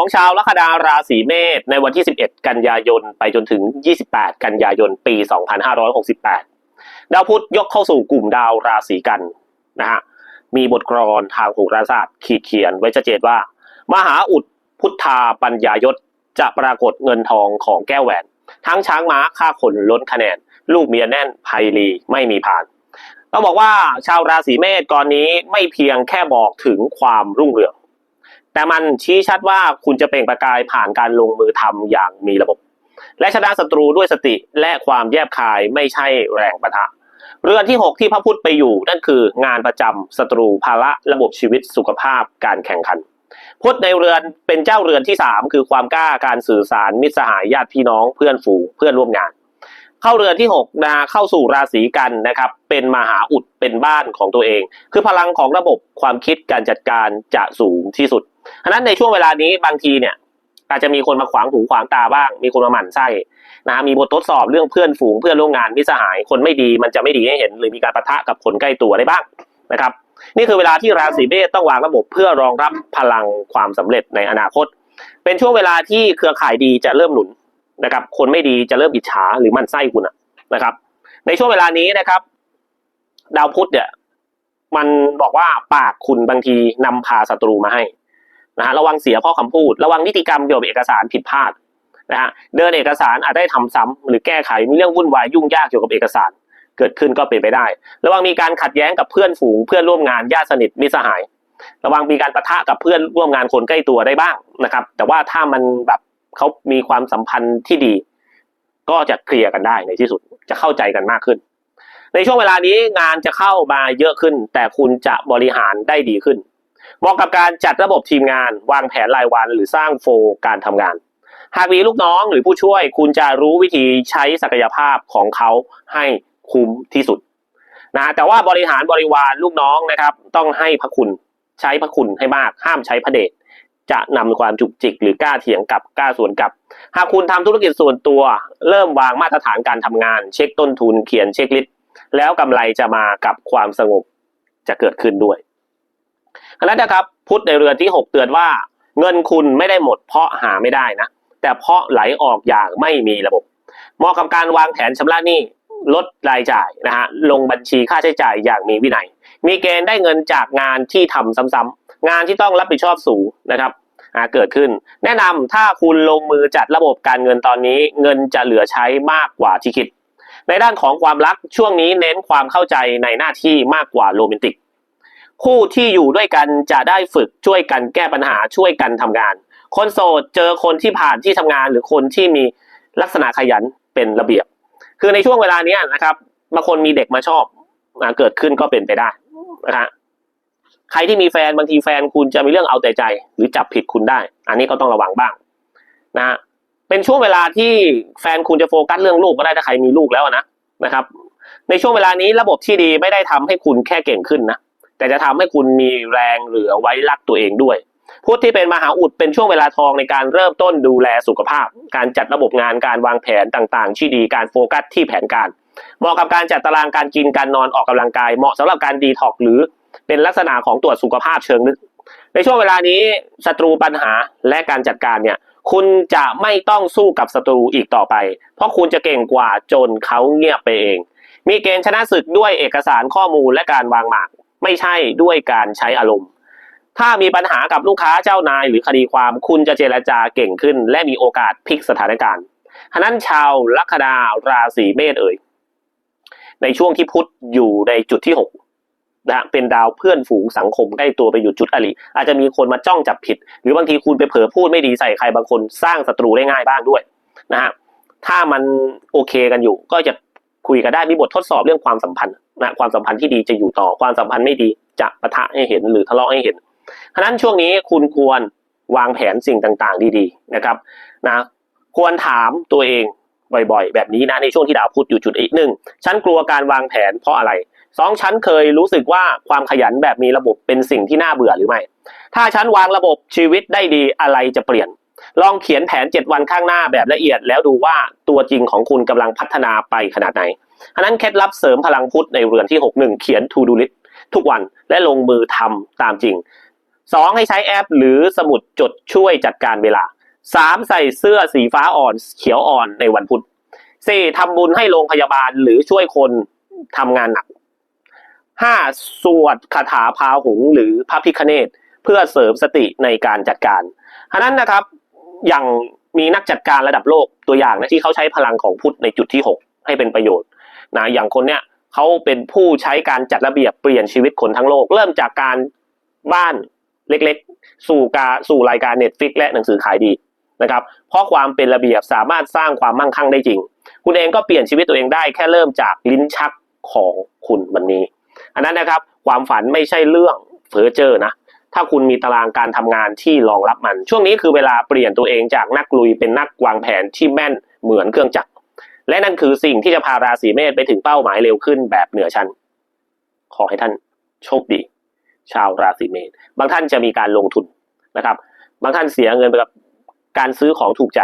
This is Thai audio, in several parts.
ของชาวลัคนาราศีเมษในวันที่ 11 กันยายน ไปจนถึง 28 กันยายน ปี 2568 ดาวพุธยกเข้าสู่กลุ่มดาวราศีกันนะฮะ มีบทกลอนทางโหราศาสตร์ขีดเขียนไว้ชัดเจนว่า มหาอุดพุทธาปัญญายศจะปรากฏเงินทองของแก้วแหวน ทั้งช้างม้าค่าขนล้นคะแนน ลูกเมียแน่นภัยรีไม่มีผ่านต้องบอกว่าชาวราศีเมษก่อนนี้ไม่เพียงแค่บอกถึงความรุ่งเรือง แต่มันชี้ชัดว่าคุณจะเปล่งประกายผ่านการลงมือทำอย่างมีระบบ และชนะศัตรูด้วยสติและความแยบคายไม่ใช่แรงประทะ เรือนที่ 6 ที่พระพุทธไปอยู่นั่นคืองานประจำศัตรูภาระระบบชีวิตสุขภาพการแข่งขันพุทธในเรือนเป็นเจ้าเรือนที่ 3 คือความกล้าการสื่อสารมิตรสหายญาติพี่น้องเพื่อนฝูงเพื่อนร่วมงาน เข้าเรือนที่6นะเข้าสู่ราศีกันนะครับ เป็นมหาอุดเป็นบ้านของตัวเอง คือพลังของระบบความคิดการจัดการจะสูงที่สุดฉะนั้นในช่วงเวลานี้บางทีเนี่ยอาจจะมีคนมาขวางหูขวางตาบ้าง มีคนมาหมั่นไส้นะมีบททดสอบเรื่องเพื่อนฝูงเพื่อนร่วมงานมิสหายคนไม่ดีมันจะไม่ดีให้เห็น หรือมีการปะทะกับคนใกล้ตัวได้บ้างนะครับ นี่คือเวลาที่ราศีเมษต้องวางระบบเพื่อรองรับพลังความสำเร็จในอนาคต เป็นช่วงเวลาที่เครือข่ายดีจะเริ่มหนุน นะครับ คนไม่ดีจะเริ่มอิจฉาหรือมันไส้คุณอะนะครับ ในช่วงเวลานี้นะครับ ดาวพุธเนี่ยมันบอกว่าปากคุณบางทีนำพาศัตรูมาให้นะฮะระวังเสียเพ่อคำพูด ระวังนิติกรรมเกี่ยวกับเอกสารผิดพลาดนะฮะเดินเอกสารอาจได้ทำซ้ำหรือแก้ไขมีเรื่องวุ่นวายยุ่งยากเกี่ยวกับเอกสาร เกิดขึ้นก็เป็นไปได้ ระวังมีการขัดแย้งกับเพื่อนฝูงเพื่อนร่วมงานญาติสนิทมิสหาย ระวังมีการปะทะกับเพื่อนร่วมงานคนใกล้ตัวได้บ้างนะครับ แต่ว่าถ้ามันแบบ เขามีความสัมพันธ์ที่ดี ก็จะเคลียร์กันได้ในที่สุดจะเข้าใจกันมากขึ้น ในช่วงเวลานี้งานจะเข้ามาเยอะขึ้น แต่คุณจะบริหารได้ดีขึ้นเหมาะกับการจัดระบบทีมงาน วางแผนรายวันหรือสร้างโฟร์การทำงาน หากมีลูกน้องหรือผู้ช่วย คุณจะรู้วิธีใช้ศักยภาพของเขาให้คุ้มที่สุดนะแต่ว่าบริหารบริวารลูกน้องนะครับ ต้องให้พระคุณใช้พระคุณให้มากห้ามใช้พระเดช จะนำความจุกจิก หรือกล้าเถียงกับกล้าสวนกับ หากคุณทำธุรกิจส่วนตัว เริ่มวางมาตรฐานการทำงาน เช็คต้นทุนเขียนเช็คลิสต์แล้วกำไรจะมากับความสงบจะเกิดขึ้นด้วยอันนั้นนะครับพุทธในเรือที่ 6 เตือนว่า เงินคุณไม่ได้หมดเพราะหาไม่ได้นะ แต่เพราะไหลออกอย่างไม่มีระบบเหมาะกับการวางแผนชำระหนี้ลดรายจ่ายนะฮะลงบัญชีค่าใช้จ่ายอย่างมีวินัย มีเกณฑ์ได้เงินจากงานที่ทำซ้ำๆ งานที่ต้องรับผิดชอบสูงนะครับเกิดขึ้น แนะนำถ้าคุณลงมือจัดระบบการเงินตอนนี้ เงินจะเหลือใช้มากกว่าที่คิด ในด้านของความรักช่วงนี้เน้นความเข้าใจในหน้าที่มากกว่าโรแมนติก คู่ที่อยู่ด้วยกันจะได้ฝึกช่วยกันแก้ปัญหาช่วยกันทำงาน คนโสดเจอคนที่ผ่านที่ทำงานหรือคนที่มีลักษณะขยันเป็นระเบียบ คือในช่วงเวลานี้นะครับบางคนมีเด็กมาชอบเกิดขึ้นก็เป็นไปได้นะฮะ ใครที่มีแฟนบางทีแฟนคุณจะมีเรื่องเอาแต่ใจ หรือจับผิดคุณได้ อันนี้ก็ต้องระวังบ้างนะฮะเป็นช่วงเวลาที่แฟนคุณจะโฟกัสเรื่องลูกก็ได้ถ้าใครมีลูกแล้วนะนะครับ ในช่วงเวลานี้ระบบที่ดีไม่ได้ทำให้คุณแค่เก่งขึ้นนะแต่จะทำให้คุณมีแรงเหลือไว้รักตัวเองด้วยพุธที่เป็นมหาอุดเป็นช่วงเวลาทองในการเริ่มต้นดูแลสุขภาพ การจัดระบบงานการวางแผนต่างๆ ที่ดีการโฟกัสที่แผนการ เหมาะกับการจัดตารางการกินการนอนออกกำลังกาย เหมาะสำหรับการดีท็อกหรือ เป็นลักษณะของตรวจสุขภาพเชิงลึก ในช่วงเวลานี้ศัตรูปัญหาและการจัดการเนี่ยคุณจะไม่ต้องสู้กับศัตรูอีกต่อไป เพราะคุณจะเก่งกว่าจนเขาเงียบไปเอง มีเกณฑ์ชนะศึกด้วยเอกสารข้อมูลและการวางหมาก ไม่ใช่ด้วยการใช้อารมณ์ ถ้ามีปัญหากับลูกค้าเจ้านายหรือคดีความคุณจะเจรจาเก่งขึ้น และมีโอกาสพลิกสถานการณ์ฉะนั้นชาวลัคนาราศีเมษเอ่ยในช่วงที่พุธอยู่ในจุดที่หก นะเป็นดาวเพื่อนฝูงสังคมใกล้ตัวไปอยู่จุดอริอาจจะมีคนมาจ้องจับผิด หรือบางทีคุณไปเผลอพูดไม่ดีใส่ใครบางคนสร้างศัตรูได้ง่ายบ้างด้วยนะฮะถ้ามันโอเคกันอยู่ ก็จะคุยกันได้มีบททดสอบเรื่องความสัมพันธ์นะความสัมพันธ์ที่ดีจะอยู่ต่อความสัมพันธ์ไม่ดีจะปะทะให้เห็นหรือทะเลาะให้เห็นฉะนั้นช่วงนี้คุณควรวางแผนสิ่งต่างๆ ดีๆนะครับนะควรถามตัวเองบ่อยๆ แบบนี้นะในช่วงที่ดาวพุธอยู่จุดอีกหนึ่งฉันกลัวการวางแผนเพราะอะไร สองฉันเคยรู้สึกว่าความขยันแบบมีระบบเป็นสิ่งที่น่าเบื่อหรือไม่ ถ้าฉันวางระบบชีวิตได้ดีอะไรจะเปลี่ยน ลองเขียนแผน 7 วันข้างหน้าแบบละเอียด แล้วดูว่าตัวจริงของคุณกำลังพัฒนาไปขนาดไหนอันนั้นเคล็ดลับเสริมพลังพุทธในเรือนที่ 61 เขียน to do list ทุกวันและลงมือทำตามจริงสองให้ใช้แอป หรือสมุดจดช่วยจัดการเวลาสามใส่เสื้อสีฟ้าอ่อน เขียวอ่อนในวันพุธสี่ทำบุญให้โรงพยาบาลหรือช่วยคนทำงานหนัก ห้าสวดคาถาพาหุงหรือพระพิคเนตเพื่อเสริมสติในการจัดการฉะนั้นนะครับอย่างมีนักจัดการระดับโลกตัวอย่างนะที่เขาใช้พลังของพุทธในจุดที่หกให้เป็นประโยชน์นะอย่างคนเนี้ยเขาเป็นผู้ใช้การจัดระเบียบเปลี่ยนชีวิตคนทั้งโลก เริ่มจากการบ้านเล็กๆ สู่การสู่รายการเน็ตฟิกและหนังสือขายดีนะครับเพราะความเป็นระเบียบสามารถสร้างความมั่งคั่งได้จริง คุณเองก็เปลี่ยนชีวิตตัวเองได้แค่เริ่มจากลิ้นชักของคุณวันนี้ อันนั้นนะครับความฝันไม่ใช่เรื่องเพ้อเจ้อนะถ้าคุณมีตารางการทำงานที่รองรับมัน ช่วงนี้คือเวลาเปลี่ยนตัวเองจากนักลุยเป็นนักวางแผนที่แม่นเหมือนเครื่องจักร และนั่นคือสิ่งที่จะพาราศีเมษไปถึงเป้าหมายเร็วขึ้นแบบเหนือชั้น ขอให้ท่านโชคดี ชาวราศีเมษบางท่านจะมีการลงทุนนะครับ บางท่านเสียเงินไปกับการซื้อของถูกใจ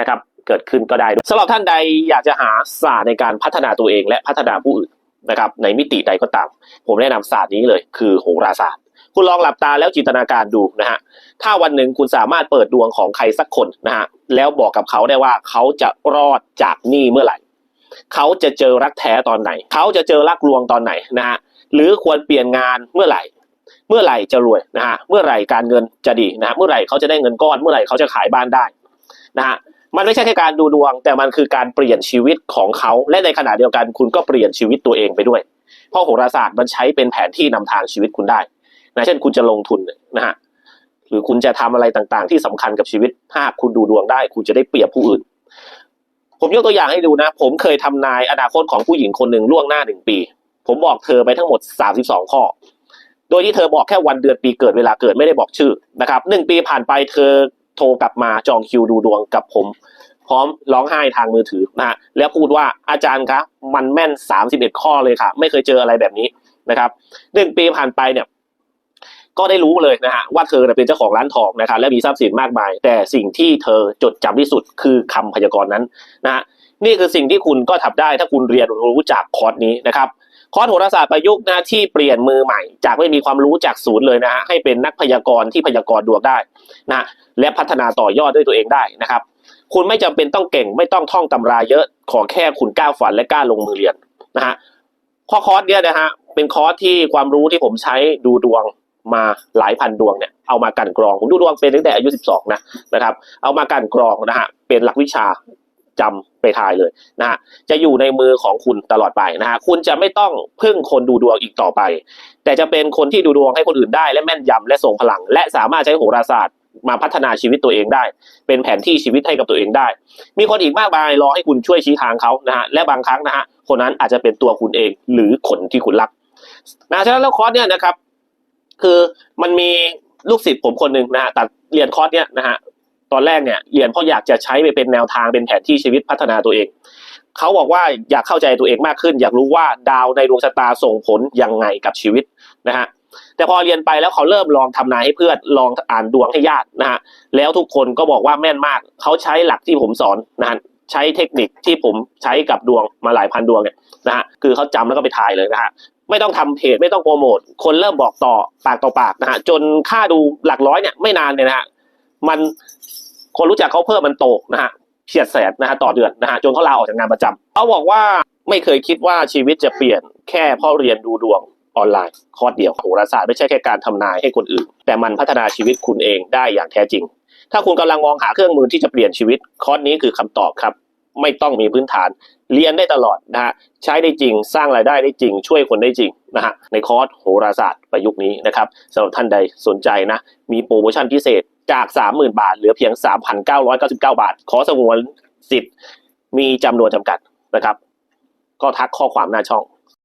นะครับ เกิดขึ้นก็ได้สำหรับท่านใดอยากจะหาศาสตร์ในการพัฒนาตัวเองและพัฒนาผู้อื่น นะครับในมิติใดก็ตาม ผมแนะนำศาสตร์นี้เลย คือโหราศาสตร์ คุณลองหลับตาแล้วจินตนาการดูนะฮะถ้าวันหนึ่งคุณสามารถเปิดดวงของใครสักคนนะฮะแล้วบอกกับเขาได้ว่าเขาจะรอดจากหนี้เมื่อไหร่เขาจะเจอรักแท้ตอนไหน เขาจะเจอรักลวงตอนไหนนะฮะหรือควรเปลี่ยนงานเมื่อไหร่ เมื่อไหร่จะรวยนะฮะเมื่อไหร่การเงินจะดีนะฮะเมื่อไหร่เขาจะได้เงินก้อน เมื่อไหร่เขาจะขายบ้านได้นะฮะ มันไม่ใช่แค่การดูดวง แต่มันคือการเปลี่ยนชีวิตของเขาและในขณะเดียวกันคุณก็เปลี่ยนชีวิตตัวเองไปด้วย เพราะโหราศาสตร์มันใช้เป็นแผนที่นำทางชีวิตคุณได้นะเช่นคุณจะลงทุนนะฮะหรือคุณจะทำอะไรต่างๆ ที่สำคัญกับชีวิตถ้าคุณดูดวงได้ คุณจะได้เปรียบผู้อื่น ผมยกตัวอย่างให้ดูนะ ผมเคยทำนายอนาคตของผู้หญิงคนหนึ่งล่วงหน้าหนึ่งปี ผมบอกเธอไปทั้งหมด 32 ข้อ โดยที่เธอบอกแค่วันเดือนปีเกิดเวลาเกิดไม่ได้บอกชื่อนะครับหนึ่งปีผ่านไปเธอ โทรกลับมาจองคิวดูดวงกับผม พร้อมร้องไห้ทางมือถือนะฮะแล้วพูดว่าอาจารย์ครับมันแม่น 31 ข้อเลยค่ะ ไม่เคยเจออะไรแบบนี้นะครับหนึ่งปีผ่านไปเนี่ยก็ได้รู้เลยนะฮะว่าเธอเป็นเจ้าของร้านทองนะครับและมีทรัพย์สินมากมาย แต่สิ่งที่เธอจดจำที่สุดคือคำพยากรณ์นั้นนะฮะนี่คือสิ่งที่คุณก็ทำได้ถ้าคุณเรียนรู้จากคอร์สนี้นะครับ คอร์สโหราศาสตร์ประยุกต์นะที่เปลี่ยนมือใหม่ จากไม่มีความรู้จากศูนย์เลยนะฮะให้เป็นนักพยากรณ์ที่พยากรณ์ดวงได้นะและพัฒนาต่อยอดด้วยตัวเองได้นะครับ คุณไม่จำเป็นต้องเก่งไม่ต้องท่องตำราเยอะขอแค่คุณกล้าฝันและกล้าลงมือเรียนนะฮะข้อคอร์สเนี้ยนะฮะเป็นคอร์สที่ความรู้ที่ผมใช้ดูดวงมาหลายพันดวงเนี่ยเอามากันกรองผมดูดวงเป็นตั้งแต่อายุ 12 นะนะครับ เอามากันกรองนะฮะเป็นหลักวิชา จำไปทายเลยนะฮะจะอยู่ในมือของคุณตลอดไปนะฮะคุณจะไม่ต้องพึ่งคนดูดวงอีกต่อไป แต่จะเป็นคนที่ดูดวงให้คนอื่นได้และแม่นยำและทรงพลัง และสามารถใช้โหราศาสตร์มาพัฒนาชีวิตตัวเองได้ เป็นแผนที่ชีวิตให้กับตัวเองได้ มีคนอีกมากมายรอให้คุณช่วยชี้ทางเขานะฮะและบางครั้งนะฮะคนนั้นอาจจะเป็นตัวคุณเองหรือคนที่คุณรักนะฉะนั้นแล้วคอร์สเนี่ยนะครับ คือมันมีลูกศิษย์ผมคนหนึ่งนะฮะตัดเรียนคอร์สเนี่ยนะฮะ ตอนแรกเนี่ยเรียนเพราะอยากจะใช้ไปเป็นแนวทางเป็นแผนที่ชีวิตพัฒนาตัวเองเขาบอกว่าอยากเข้าใจตัวเองมากขึ้น อยากรู้ว่าดาวในดวงชะตาส่งผลยังไงกับชีวิตนะฮะแต่พอเรียนไปแล้วเขาเริ่มลองทำนายให้เพื่อนลองอ่านดวงให้ญาตินะฮะแล้วทุกคนก็บอกว่าแม่นมาก เขาใช้หลักที่ผมสอนนะฮะใช้เทคนิคที่ผมใช้กับดวงมาหลายพันดวงเนี่ยนะฮะคือเขาจำแล้วก็ไปทายเลยนะฮะไม่ต้องทำเพจไม่ต้องโปรโมทคนเริ่มบอกต่อปากต่อปากนะฮะจนค่าดูหลักร้อยเนี่ยไม่นานเนี่ยนะฮะมัน คนรู้จักเขาเพิ่มมันโตนะฮะเฉียดแสนนะฮะต่อเดือนนะฮะจนเขาลาออกจากงานประจำเขาบอกว่าไม่เคยคิดว่าชีวิตจะเปลี่ยนแค่เพราะเรียนดูดวงออนไลน์คอร์สเดียวโหราศาสตร์ไม่ใช่แค่การทำนายให้คนอื่น แต่มันพัฒนาชีวิตคุณเองได้อย่างแท้จริง ถ้าคุณกำลังมองหาเครื่องมือที่จะเปลี่ยนชีวิตคอร์สนี้คือคำตอบครับ ไม่ต้องมีพื้นฐาน เรียนได้ตลอดนะฮะใช้ได้จริงสร้างรายได้ได้จริง ช่วยคนได้จริงนะฮะในคอร์สโหราศาสตร์ประยุกต์นี้นะครับสำหรับท่านใดสนใจนะมีโปรโมชั่นพิเศษจาก 30,000 บาท เหลือเพียง 3,999 บาท ขอสงวนสิทธิ์มีจำนวนจำกัดนะครับ ก็ทักข้อความหน้าช่อง